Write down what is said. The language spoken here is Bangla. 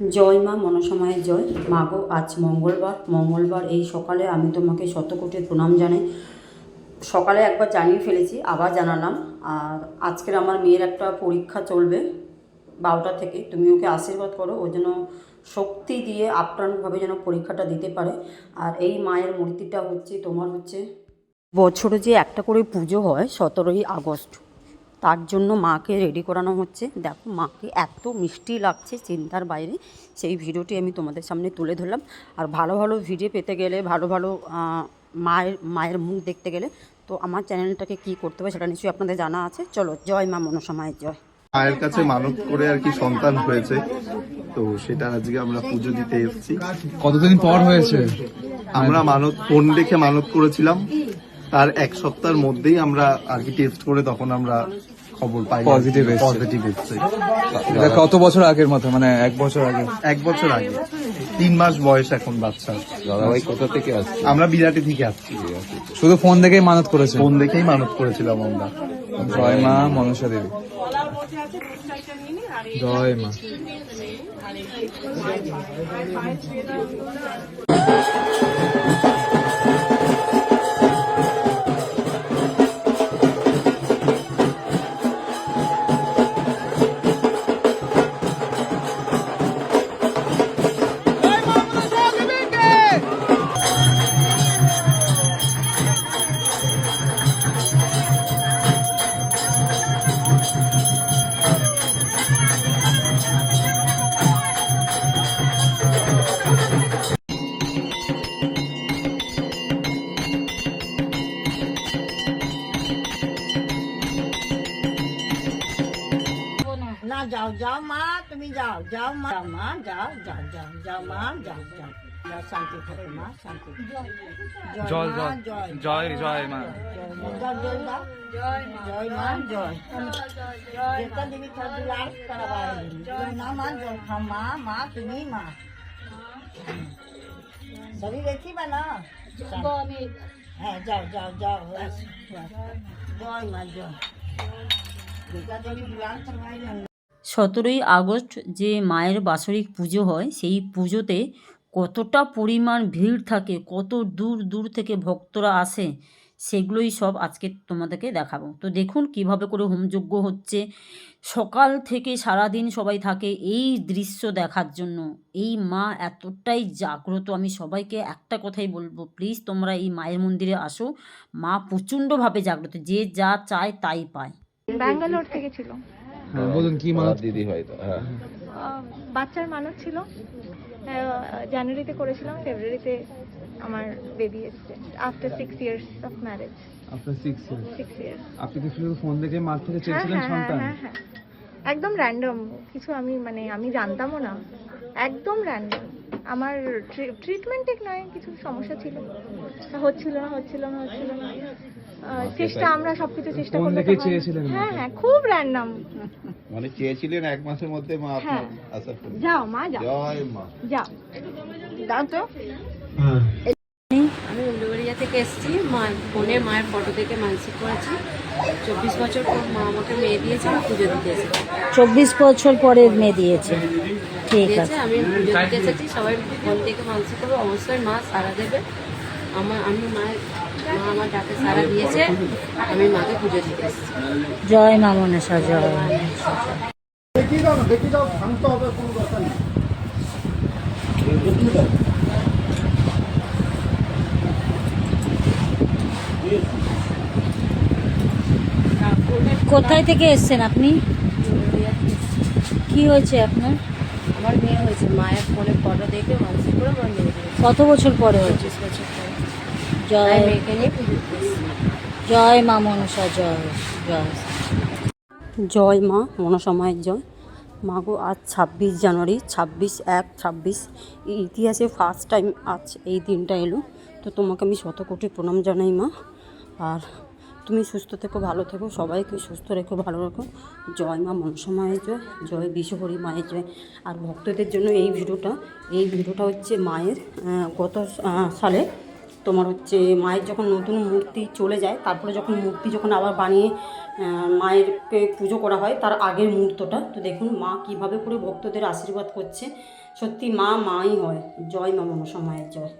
জয় মা মনসময়ের জয়। মা গো আজ মঙ্গলবার। মঙ্গলবার এই সকালে আমি তোমাকে শতকোটি প্রণাম জানাই। সকালে একবার জানিয়ে ফেলেছি, আবার জানালাম। আর আজকের আমার মেয়ের একটা পরীক্ষা চলবে বারোটা থেকে। তুমি ওকে আশীর্বাদ করো, ও যেন শক্তি দিয়ে আপ্রাণভাবে যেন পরীক্ষাটা দিতে পারে। আর এই মায়ের মূর্তিটা হচ্ছে, তোমার হচ্ছে বছরে যে একটা করে পুজো হয়, সতেরোই আগস্ট। তার জন্য মাকে রেডি করানো হচ্ছে। দেখো মাকে এত মিষ্টি লাগছে চিন্তার বাইরে। সেই ভিডিওটি আমি তোমাদের সামনে তুলে ধরলাম। আর ভালো ভালো ভিডিও পেতে গেলে ভালো ভালো মায়ের মায়ের মুখ দেখতে গেলে তো আমার চ্যানেলটাকে কী করতে হবে সেটা নিশ্চয়ই আপনাদের জানা আছে। চলো জয় মা মনসামায়ের জয়। মায়ের কাছে মানত করে আর কি সন্তান হয়েছে। তো সেটা আজকে আমরা পুজো দিতে এসেছি। কতদিন পর হয়েছে? আমরা মানত ফোন দেখে মানত করেছিলাম। তার এক সপ্তাহের মধ্যেই আমরা আর কি টেস্ট করে তখন আমরা খবর পাই এসছে। পজিটিভ এসছে। এটা কত বছর আগের মতো মানে এক বছর আগে। এক বছর আগে। তিন মাস বয়স এখন বাচ্চা। দাদাভাই কোথা থেকে আসছে? আমরা বিরাটি থেকে আসছি। শুধু ফোন দেখেই মানত করেছে? ফোন দেখেই মানত করেছিলাম আমরা। জয় মা মনসা দেবী। জয় মা। যাও মা তুমি যাও যাও মা যাও মা যাও যাও যাও যাও মা যাও যাও যাও শান্তি থাকো মা শান্তি জয় মা, জয় জয় জয় মা জয় জয় দাও জয় মা জয় যেটা দিবি তার দুলার তারা বাইরে দিবি। জয় না মা জয় খাও মা মা তুমি মা শরীর দেখিবা না হ্যাঁ যাও যাও যাও ব্যাস, ব্যাস। জয় মা জয় যেটা দিবি সতেরোই আগস্ট যে মায়ের বাৎসরিক পুজো হয়, সেই পুজোতে কতটা পরিমাণ ভিড় থাকে, কত দূর দূর থেকে ভক্তরা আসে, সেগুলোই সব আজকে তোমাদেরকে দেখাবো। তো দেখুন কীভাবে করে হোমযজ্ঞ হচ্ছে। সকাল থেকে সারা দিন সবাই থাকে এই দৃশ্য দেখার জন্য। এই মা এতটাই জাগ্রত, আমি সবাইকে একটা কথাই বলব প্লিজ তোমরা এই মায়ের মন্দিরে আসো। মা প্রচণ্ডভাবে জাগ্রত, যে যা চায় তাই পায়। ব্যাঙ্গালোর থেকে ছিল। বলুন কি মানত? দিদি হয়তো হ্যাঁ। বাচ্চার মানত ছিল। জানুয়ারিতে করেছিলাম ফেব্রুয়ারিতে আমার বেবি এসছে। After six years of marriage আপনার সিক্স সিক্স ইয়ার্স আপনি কি শুধু ফোন দেখে মাঠ থেকে হ্যাঁ চেয়েছিলেন হ্যাঁ সন্তান? হ্যাঁ হ্যাঁ। একদম র্যান্ডম কিছু আমি মানে আমি জানতামও না। একদম র্যান্ডম আমার ট্রিটমেন্ট ঠিক নয় কিছু সমস্যা ছিল। হচ্ছিল না হচ্ছিল না হচ্ছিল না। আহ, চেষ্টা আমরা সবকিছু চেষ্টা করতে হয় হ্যাঁ হ্যাঁ খুব র্যান্ডম মানে চেয়েছিলেন এক মাসের মধ্যে মা আপনার হ্যাঁ। যাও মা যাও। জয় মা। যাও। দাও তো। উল্লুবেড়িয়া থেকে এসেছি। মা ফোনে মায়ের ফটো দেখে মানসিক করেছি। চব্বিশ বছর পর মা আমাকে মেয়ে দিয়েছে আমি পুজো দিতে এসেছি। চব্বিশ বছর পরে মেয়ে দিয়েছে। ঠিক আছে। আমি পুজো দিতে এসেছি। সবাই ফোন থেকে মানসিক করব অবশ্যই মা সারা দেবে। আমার আমি মায়ের মা আমার ডাকে সারা দিয়েছে আমি মাকে পুজো দিতে এসেছি। জয় মা মনসা জয় কোথায় থেকে এসেছেন আপনি? কি হয়েছে আপনার? আমার মেয়ে হয়েছে মায়ের ফোনে ফটো দেখে মানসিক করে আমার মেয়ে কত বছর পরে হয়েছে? বছর পর। জয়। মেয়েকে নিয়ে জয় মা মনসা জয় জয়। জয় মা মনসামায়ের জয়। মা গো আজ ছাব্বিশ জানুয়ারি ছাব্বিশ এক ছাব্বিশ এই ইতিহাসে ফার্স্ট টাইম আজ এই দিনটা এলো। তো তোমাকে আমি শত কোটি প্রণাম জানাই মা। আর তুমি সুস্থ থেকো, ভালো থেকো, সবাইকে সুস্থ রেখো, ভালো রেখো। জয় মা মনসা মায়ের জয় জয় বিশ্বহরি মায়ের জয়। আর ভক্তদের জন্য এই ভিডিওটা এই ভিডিওটা হচ্ছে মায়ের গত সালে তোমার হচ্ছে মায়ের যখন নতুন মূর্তি চলে যায়, তারপরে যখন মূর্তি যখন আবার বানিয়ে মায়েরকে পুজো করা হয়, তার আগের মুহূর্তটা। তো দেখুন মা কীভাবে করে ভক্তদের আশীর্বাদ করছে। সত্যি মা মাই হয়। জয় মা মনসা মায়ের জয়।